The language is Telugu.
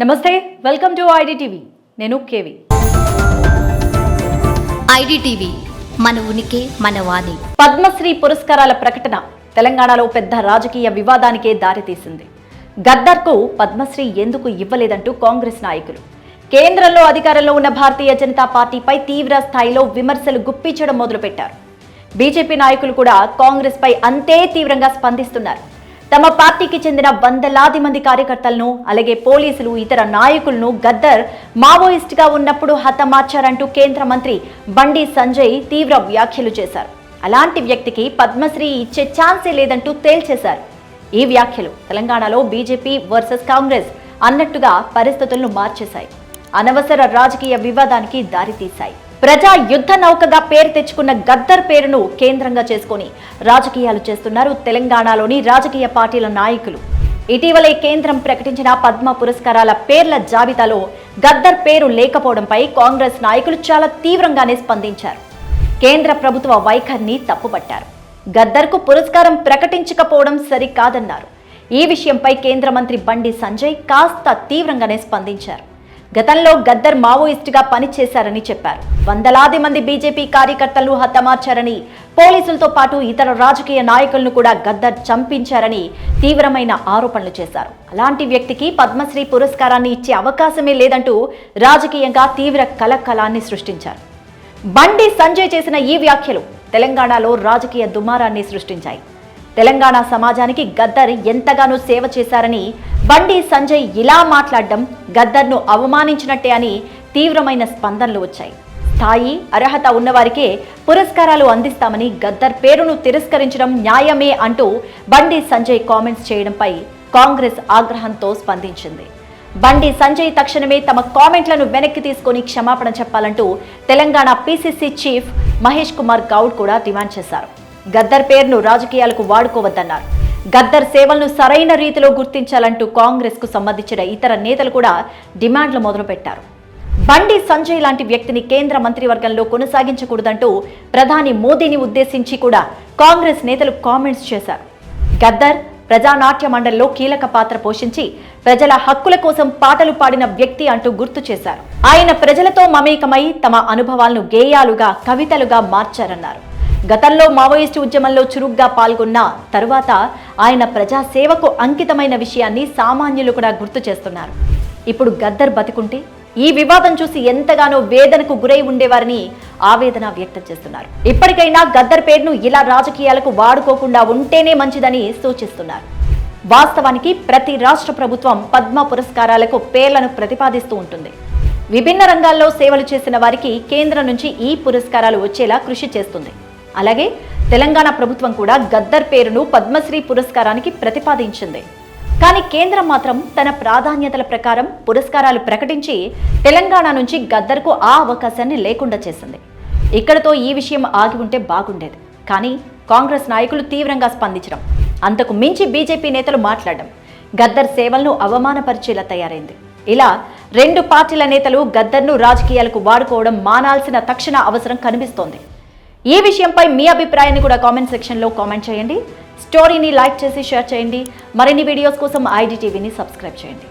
నమస్తే వెల్కమ్ టు ఐడిటీవీ. నేను కేవి. ఐడిటీవీ మన ఉనికి మన వాణి. పద్మశ్రీ పురస్కారాల ప్రకటన తెలంగాణలో పెద్ద రాజకీయ వివాదానికే దారితీసింది. గద్దర్కు పద్మశ్రీ ఎందుకు ఇవ్వలేదంటూ కాంగ్రెస్ నాయకులు. కేంద్రంలో అధికారంలో ఉన్న భారతీయ జనతా పార్టీపై తీవ్ర స్థాయిలో విమర్శలు గుప్పించడం మొదలుపెట్టారు. బీజేపీ నాయకులు కూడా కాంగ్రెస్ పై అంతే తీవ్రంగా స్పందిస్తున్నారు. తమ పార్టీకి చెందిన వందలాది మంది కార్యకర్తలను అలాగే పోలీసులు ఇతర నాయకులను గద్దర్ మావోయిస్ట్గా ఉన్నప్పుడు హతమార్చారంటూ కేంద్ర మంత్రి బండి సంజయ్ తీవ్ర వ్యాఖ్యలు చేశారు. అలాంటి వ్యక్తికి పద్మశ్రీ ఇచ్చే ఛాన్సే లేదంటూ తేల్చేశారు. ఈ వ్యాఖ్యలు తెలంగాణలో బీజేపీ వర్సెస్ కాంగ్రెస్ అన్నట్టుగా పరిస్థితులను మార్చేశాయి. అనవసర రాజకీయ వివాదానికి దారితీశాయి. ప్రజా యుద్ధ నౌకగా పేరు తెచ్చుకున్న గద్దర్ పేరును కేంద్రంగా చేసుకుని రాజకీయాలు చేస్తున్నారు తెలంగాణలోని రాజకీయ పార్టీల నాయకులు. ఇటీవలే కేంద్రం ప్రకటించిన పద్మ పురస్కారాల పేర్ల జాబితాలో గద్దర్ పేరు లేకపోవడంపై కాంగ్రెస్ నాయకులు చాలా తీవ్రంగానే స్పందించారు. కేంద్ర ప్రభుత్వ వైఖరిని తప్పుపట్టారు. గద్దర్కు పురస్కారం ప్రకటించకపోవడం సరికాదన్నారు. ఈ విషయంపై కేంద్ర మంత్రి బండి సంజయ్ కాస్త తీవ్రంగానే స్పందించారు. గతంలో గద్దర్ మావోయిస్టుగా పనిచేశారని చెప్పారు. వందలాది మంది బీజేపీ కార్యకర్తలను హతమార్చారని పోలీసులతో పాటు ఇతర రాజకీయ నాయకులను కూడా గద్దర్ చంపించారని తీవ్రమైన ఆరోపణలు చేశారు. అలాంటి వ్యక్తికి పద్మశ్రీ పురస్కారాన్ని ఇచ్చే అవకాశమే లేదంటూ రాజకీయంగా తీవ్ర కలకలాన్ని సృష్టించారు. బండి సంజయ్ చేసిన ఈ వ్యాఖ్యలు తెలంగాణలో రాజకీయ దుమారాన్ని సృష్టించాయి. తెలంగాణ సమాజానికి గద్దర్ ఎంతగానో సేవ చేశారని బండి సంజయ్ ఇలా మాట్లాడడం గద్దర్ను అవమానించినట్టే అని తీవ్రమైన స్పందనలు వచ్చాయి. స్థాయి అర్హత ఉన్నవారికే పురస్కారాలు అందిస్తామని గద్దర్ పేరును తిరస్కరించడం న్యాయమే అంటూ బండి సంజయ్ కామెంట్స్ చేయడంపై కాంగ్రెస్ ఆగ్రహంతో స్పందించింది. బండి సంజయ్ తక్షణమే తమ కామెంట్లను వెనక్కి తీసుకొని క్షమాపణ చెప్పాలంటూ తెలంగాణ పీసీసీ చీఫ్ మహేష్ కుమార్ గౌడ్ కూడా డిమాండ్ చేశారు. గద్దర్ పేరును రాజకీయాలకు వాడుకోవద్దన్నారు. గద్దర్ సేవలను సరైన రీతిలో గుర్తించాలంటూ కాంగ్రెస్కు సంబంధించిన ఇతర నేతలు కూడా డిమాండ్లు మొదలుపెట్టారు బండి సంజయ్ లాంటి వ్యక్తిని కేంద్ర మంత్రివర్గంలో కొనసాగించకూడదంటూ ప్రధాని మోదీని ఉద్దేశించి కూడా కాంగ్రెస్ నేతలు కామెంట్స్ చేశారు. గద్దర్ ప్రజానాట్య మండలిలో కీలక పాత్ర పోషించి ప్రజల హక్కుల కోసం పాటలు పాడిన వ్యక్తి అంటూ గుర్తు చేశారు. ఆయన ప్రజలతో మమేకమై తమ అనుభవాలను గేయాలుగా కవితలుగా మార్చారన్నారు. గతంలో మావోయిస్టు ఉద్యమంలో చురుగ్గా పాల్గొన్న తరువాత ఆయన ప్రజాసేవకు అంకితమైన విషయాన్ని సామాన్యులు కూడా గుర్తు చేస్తున్నారు. ఇప్పుడు గద్దర్ బతికుంటే ఈ వివాదం చూసి ఎంతగానో వేదనకు గురై ఉండేవారని ఆవేదన వ్యక్తం చేస్తున్నారు. ఇప్పటికైనా గద్దర్ పేరును ఇలా రాజకీయాలకు వాడుకోకుండా ఉంటేనే మంచిదని సూచిస్తున్నారు. వాస్తవానికి ప్రతి రాష్ట్ర ప్రభుత్వం పద్మ పురస్కారాలకు పేర్లను ప్రతిపాదిస్తూ ఉంటుంది. విభిన్న రంగాల్లో సేవలు చేసిన వారికి కేంద్రం నుంచి ఈ పురస్కారాలు వచ్చేలా కృషి చేస్తుంది. అలాగే తెలంగాణ ప్రభుత్వం కూడా గద్దర్ పేరును పద్మశ్రీ పురస్కారానికి ప్రతిపాదించింది. కానీ కేంద్రం మాత్రం తన ప్రాధాన్యతల ప్రకారం పురస్కారాలు ప్రకటించి తెలంగాణ నుంచి గద్దర్కు ఆ అవకాశాన్ని లేకుండా చేసింది. ఇక్కడతో ఈ విషయం ఆగి ఉంటే బాగుండేది. కానీ కాంగ్రెస్ నాయకులు తీవ్రంగా స్పందించడం. అంతకు మించి బీజేపీ నేతలు మాట్లాడడం. గద్దర్ సేవలను అవమానపరిచేలా తయారైంది. ఇలా రెండు పార్టీల నేతలు గద్దర్ను రాజకీయాలకు వాడుకోవడం మానాల్సిన తక్షణ అవసరం కనిపిస్తోంది. ఈ విషయంపై మీ అభిప్రాయాన్ని కూడా కామెంట్ సెక్షన్లో కామెంట్ చేయండి. స్టోరీని లైక్ చేసి షేర్ చేయండి. మరిన్ని వీడియోస్ కోసం ఐడిటీవీని సబ్స్క్రైబ్ చేయండి.